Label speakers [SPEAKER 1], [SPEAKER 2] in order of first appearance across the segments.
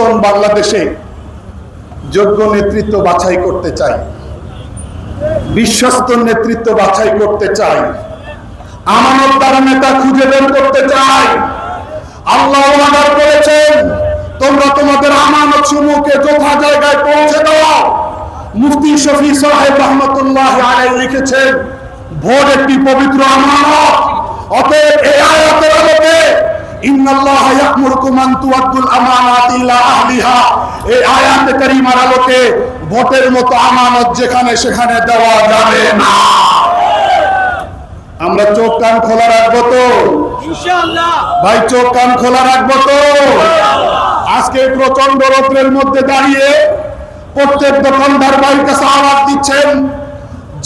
[SPEAKER 1] নূতন বাংলাদেশে যোগ্য নেতৃত্ব বাছাই করতে চাই, বিশ্বস্ত নেতৃত্ব বাছাই করতে চাই, আমানতদার নেতা খুঁজে বের করতে চাই। আল্লাহ অর্ডার করেছেন, তোমরা তোমাদের আমানত সমূহকে যথা জায়গায় পৌঁছে দাও। মুফতি শফি সাহেব রহমতুল্লাহ আলাই লিখেছেন, ভোট একটি পবিত্র আমানত, অতএব এই আয়াতের এই আয়াতে কারিমার আলোকে ভোটের মতো আমানত যেখানে সেখানে দেওয়া যাবে না। আমরা চোখ কান খোলা রাখব তো? ভাই চোখ কান খোলা রাখব তো? আজকে প্রচণ্ড রৌদ্রের মধ্যে দাঁড়িয়ে প্রত্যেক দোকানদার ভাইয়ের কাছে আওয়াজ দিচ্ছেন।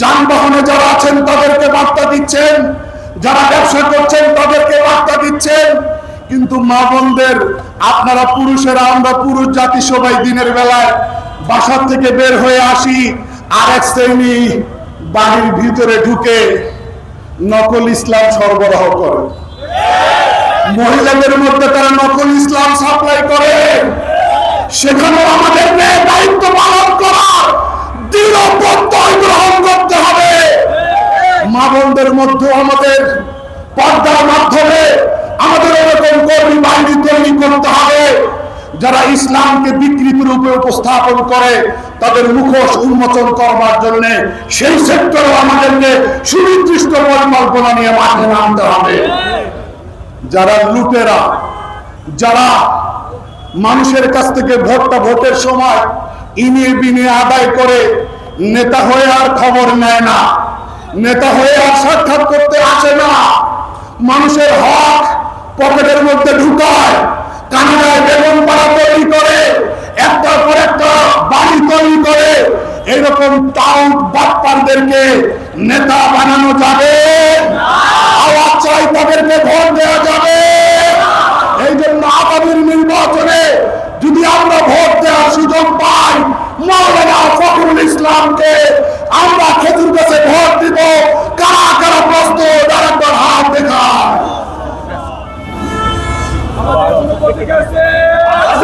[SPEAKER 1] যানবাহনে যারা আছেন তাদেরকে বার্তা দিচ্ছেন। যারা ব্যবসা করছেন তাদেরকে বার্তা দিচ্ছেন। কিন্তু মা বোনদের, আপনারা পুরুষেরা, আমরা পুরুষ জাতি সবাই দিনের বেলায় বাসার থেকে বের হয়ে আসি আর এক শ্রেণি বাড়ির ভিতরে ঢুকে নকল ইসলাম সরবরাহ করে। মহিলাদের মধ্যে তারা নকল ইসলাম সাপ্লাই করে। সেখানে আমাদের দায়িত্ব পালন করার দৃঢ় প্রত্যয় গ্রহণ করতে হবে। মা বোনদের মধ্যে আমাদের পর্দার মাধ্যমে আমাদের কর্মী তৈরি করতে হবে। যারা ইসলামকে বিকৃত রূপে উপস্থাপন করে, তাদের মুখোশ উন্মোচন করবার জন্য সেই সেক্টরে আমাদেরকে সুনির্দিষ্ট পরিকল্পনা নিয়ে মাঠে নামতে হবে। যারা লুটেরা, যারা মানুষের কাছ থেকে ভোটটা ভোটের সময় ইনিয়ে বিনিয়ে আদায় করে, নেতা হয়ে আর খবর নেয় না, নেতা হয়ে আর সাক্ষাৎ করতে আসে না। মানুষের হক পকেটের মধ্যে ঢুকায়, কানাডায় বেগুন পাড়া তৈরি করে, একটার পর একটা বাড়ি তৈরি করে এইরকম টাউট বাটপারদেরকে নেতা বানানো যাবে, আওয়াজ চাই তাদেরকে ভোট দেওয়া যাবে। এই জন্য আগামীর নির্বাচনে যদি আমরা ভোট দেওয়ার সুযোগ পাই, মৌলানা ফখরুল ইসলামকে আমরা খেজুর গাছে 아버지 가세!